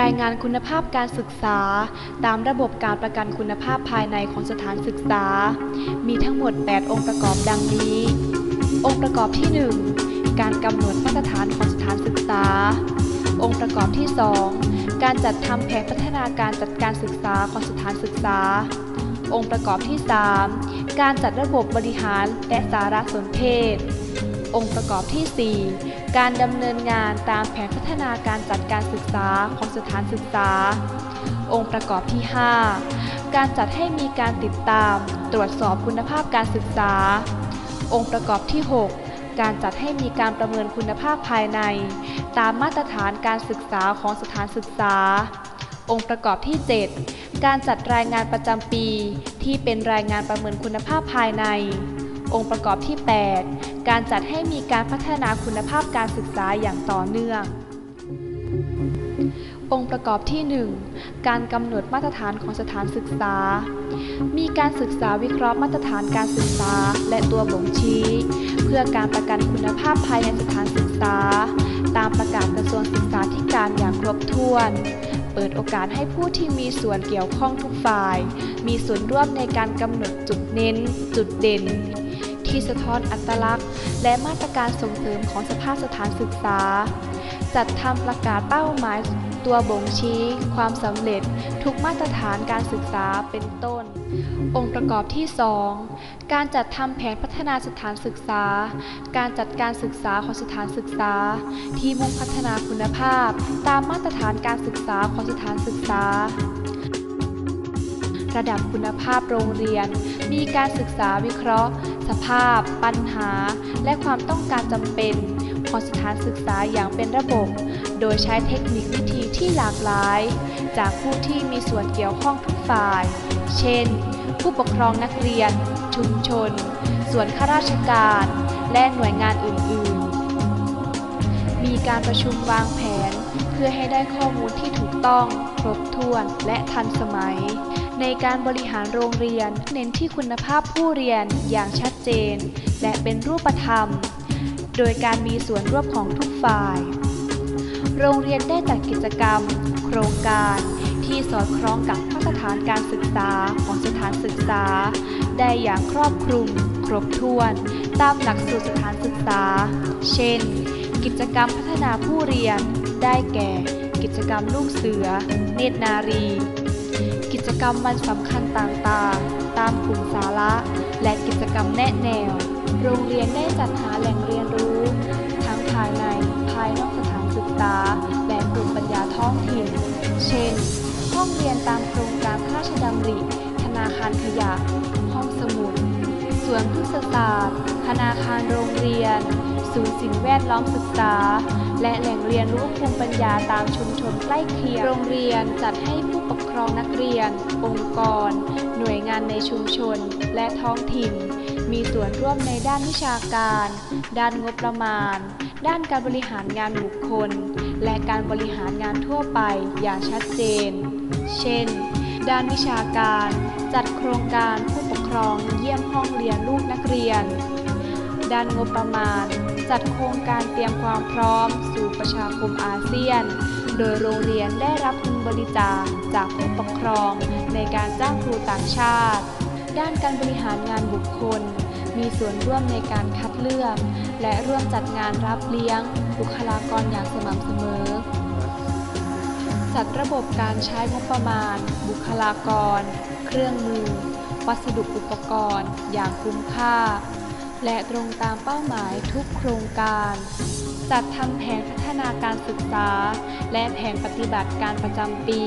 รายงานคุณภาพการศึกษา ตามระบบการประกันคุณภาพภายในของสถานศึกษา มีทั้งหมด 8 องค์ประกอบดังนี้ องค์ประกอบที่ 1 การกำหนดมาตรฐานของสถานศึกษา องค์ประกอบที่ 2 การจัดทำแผนพัฒนาการจัดการศึกษาของสถานศึกษา องค์ประกอบที่ 3 การจัดระบบบริหารและสารสนเทศ องค์ประกอบที่ 4 การดำเนินงานตามแผนพัฒนาการจัดการศึกษาของสถานศึกษา องค์ประกอบที่ 5 การจัดให้มีการติดตาม ตรวจสอบคุณภาพการศึกษา องค์ประกอบที่ 6 การจัดให้มีการประเมินคุณภาพภายใน ตามมาตรฐานการศึกษาของสถานศึกษา องค์ประกอบที่ 7 การจัดรายงานประจำปี ที่เป็นรายงานประเมินคุณภาพภายในองค์ประกอบที่ 8 การจัดให้มีการพัฒนาคุณภาพการศึกษาอย่างต่อเนื่อง องค์ประกอบที่ 1 การกำหนดมาตรฐานของสถานศึกษา มีการศึกษาวิเคราะห์มาตรฐานการศึกษา และตัวบ่งชี้ เพื่อการประกันคุณภาพภายในสถานศึกษา ตามประกาศกระทรวงศึกษาธิการอย่างครบถ้วนเปิดโอกาสให้ผู้ที่มีส่วนเกี่ยวข้องทุกฝ่าย มีส่วนร่วมในการกำหนดจุดเน้น จุดเด่น ที่สะท้อนอัตลักษณ์ และมาตรการส่งเสริมของสภาพสถานศึกษา จัดทำประกาศเป้าหมายตัวบ่งชี้ ความสำเร็จ ทุกมาตรฐานการศึกษาเป็นต้น องค์ประกอบที่ 2 การจัดทำแผนพัฒนาสถานศึกษา การจัดการศึกษาของสถานศึกษา ที่มุ่งพัฒนาคุณภาพ ตามมาตรฐานการศึกษาของสถานศึกษา ระดับคุณภาพโรงเรียน มีการศึกษาวิเคราะห์ สภาพ ปัญหา และความต้องการจำเป็นของสถานศึกษาอย่างเป็นระบบ โดยใช้เทคนิควิธีที่หลากหลาย จากผู้ที่มีส่วนเกี่ยวข้องทุกฝ่าย เช่น ผู้ปกครองนักเรียน ชุมชน ส่วนข้าราชการ และหน่วยงานอื่น ๆ มีการประชุมวางแผน เพื่อให้ได้ข้อมูลที่ถูกต้อง ครบถ้วน และทันสมัย ในการบริหารโรงเรียน เน้นที่คุณภาพผู้เรียนอย่างชัดเจน และเป็นรูปธรรม โดยการมีส่วนร่วมของทุกฝ่าย โรงเรียนได้จัดกิจกรรม โครงการที่สอดคล้องกับมาตรฐานการศึกษาของสถานศึกษา ได้อย่างครอบคลุม ครบถ้วน ตามหลักสูตรสถานศึกษา เช่น กิจกรรมพัฒนาผู้เรียน ได้แก่ กิจกรรมลูกเสือ เนตรนารี กิจกรรมวันสำคัญต่างๆ ตามกลุ่มสาระ และกิจกรรมแนะแนว โรงเรียนได้จัดหาแหล่งเรียนรู้ ทั้งภายในภายนอกสถานศึกษา และกลุ่มปัญญาท้องถิ่น เช่น ห้องเรียนตามโครงการพระราชดำริ ธนาคารขยะ ห้องสมุด สวนพฤกษศาสตร์ ธนาคารโรงเรียน ศูนย์สิ่งแวดล้อมศึกษา และแหล่งเรียนรู้ภูมิปัญญาตามชุมชนใกล้เคียง โรงเรียนจัดให้ผู้ปกครองนักเรียน องค์กร หน่วยงานในชุมชน และท้องถิ่น มีส่วนร่วมในด้านวิชาการ ด้านงบประมาณ ด้านการบริหารงานบุคคล และการบริหารงานทั่วไปอย่างชัดเจน เช่น ด้านวิชาการ จัดโครงการผู้ปกครองเยี่ยมห้องเรียนลูกนักเรียน ด้านงบประมาณ จัดโครงการเตรียมความพร้อม สู่ประชาคมอาเซียน โดยโรงเรียนได้รับทุนบริจาคจากผู้ปกครองในการจ้างครูต่างชาติ ด้านการบริหารงานบุคคล มีส่วนร่วมในการคัดเลือก และร่วมจัดงานรับเลี้ยง บุคลากรอย่างสม่ำเสมอจัดระบบการใช้งบประมาณ บุคลากร เครื่องมือ วัสดุอุปกรณ์ อย่างคุ้มค่า และตรงตามเป้าหมายทุกโครงการ จัดทำแผนพัฒนาการศึกษา และแผนปฏิบัติการประจำปี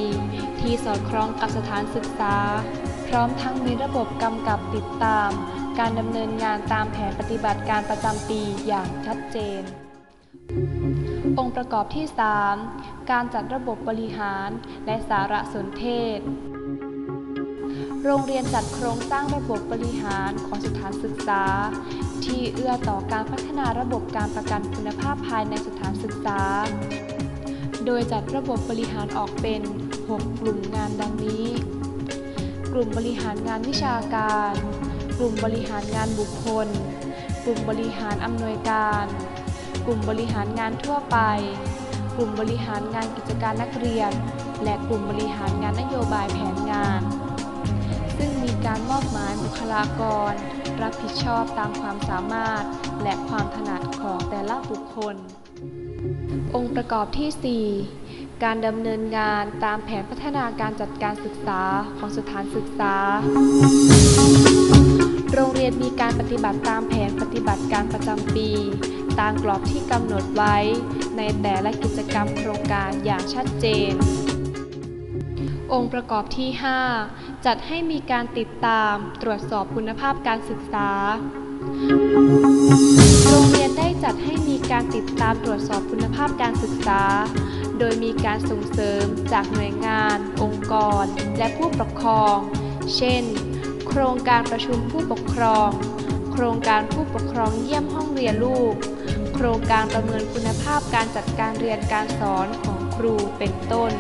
ที่สอดคล้องกับสถานศึกษา พร้อมทั้งมีระบบกำกับติดตาม การดำเนินงานตามแผนปฏิบัติการประจำปีอย่างชัดเจนองค์ประกอบที่ 3 การจัดระบบบริหารและสารสนเทศ โรงเรียนจัดโครงสร้างระบบบริหารของสถานศึกษา ที่เอื้อต่อการพัฒนาระบบการประกันคุณภาพภายในสถานศึกษา โดยจัดระบบบริหารออกเป็น 6 กลุ่มงานดังนี้ กลุ่มบริหารงานวิชาการ กลุ่มบริหารงานบุคคล กลุ่มบริหารอำนวยการ กลุ่มบริหารงานทั่วไป กลุ่มบริหารงานกิจการนักเรียน และกลุ่มบริหารงานนโยบายแผนงาน การมอบหมายบุคลากร รับผิดชอบตามความสามารถ และความถนัดของแต่ละบุคคล องค์ประกอบที่ 4 การดำเนินงานตามแผนพัฒนาการจัดการศึกษาของสถานศึกษา โรงเรียนมีการปฏิบัติตามแผนปฏิบัติการประจำปี ตามกรอบที่กำหนดไว้ ในแต่ละกิจกรรมโครงการอย่างชัดเจน องค์ประกอบที่ 5 จัดให้มีการติดตามตรวจสอบคุณภาพการศึกษา โรงเรียนได้จัดให้มีการติดตามตรวจสอบคุณภาพการศึกษา โดยมีการส่งเสริมจากหน่วยงาน องค์กร และผู้ปกครอง เช่น โครงการประชุมผู้ปกครอง โครงการผู้ปกครองเยี่ยมห้องเรียนลูก โครงการประเมินคุณภาพการจัดการเรียนการสอนของครูเป็นต้น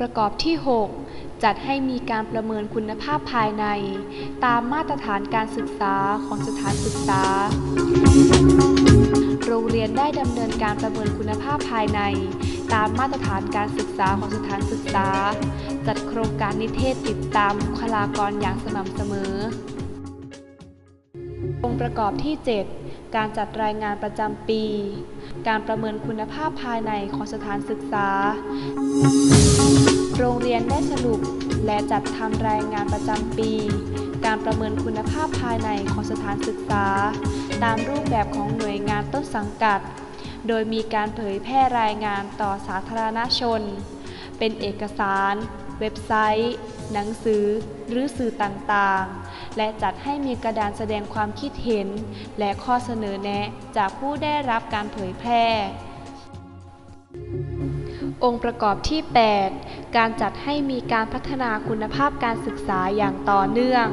ประกอบที่ 6 จัดให้มีการประเมินคุณภาพภายใน ตามมาตรฐานการศึกษาของสถานศึกษา โรงเรียนได้ดำเนินการประเมินคุณภาพภายใน ตามมาตรฐานการศึกษาของสถานศึกษา จัดโครงการนิเทศติดตามบุคลากรอย่างสม่ำเสมอ องค์ประกอบที่ 7 การจัดรายงานประจำปี การประเมินคุณภาพภายในของสถานศึกษา โรงเรียนได้สรุปและจัดทำรายงานประจำปี การประเมินคุณภาพภายในของสถานศึกษา ตามรูปแบบของหน่วยงานต้นสังกัด โดยมีการเผยแพร่รายงานต่อสาธารณชน เป็นเอกสาร เว็บไซต์ หนังสือ หรือสื่อต่างๆ และจัดให้มีกระดานแสดงความคิดเห็น และข้อเสนอแนะจากผู้ได้รับการเผยแพร่ องค์ประกอบที่ 8 การจัดให้มีการพัฒนาคุณภาพการศึกษาอย่างต่อเนื่อง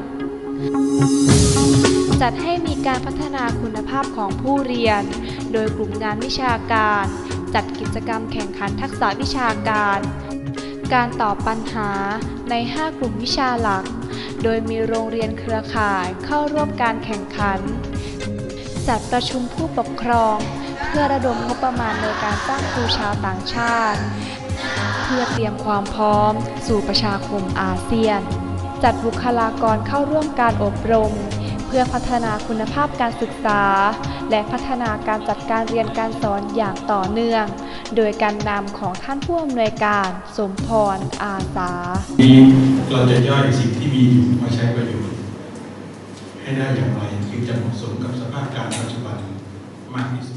จัดให้มีการพัฒนาคุณภาพของผู้เรียน โดยกลุ่มงานวิชาการ จัดกิจกรรมแข่งขันทักษะวิชาการ การตอบปัญหาใน 5 กลุ่มวิชาหลัก โดยมีโรงเรียนเครือข่ายเข้าร่วมการแข่งขัน จัดประชุมผู้ปกครอง เพื่อระดมงบประมาณในการจ้างครูชาวต่างชาติ เพื่อเตรียมความพร้อม สู่ประชาคมอาเซียน จัดบุคลากรเข้าร่วมการอบรม เพื่อพัฒนาคุณภาพการศึกษา และพัฒนาการจัดการเรียนการสอนอย่างต่อเนื่อง โดยการนำของท่านผู้อำนวยการสมพรอาสานี้เราจะย่อยสิ่งที่มีอยู่มาใช้ประโยชน์ ให้ได้อย่างไรจึงจะเหมาะสมกับสภาพการปัจจุบันมากที่สุด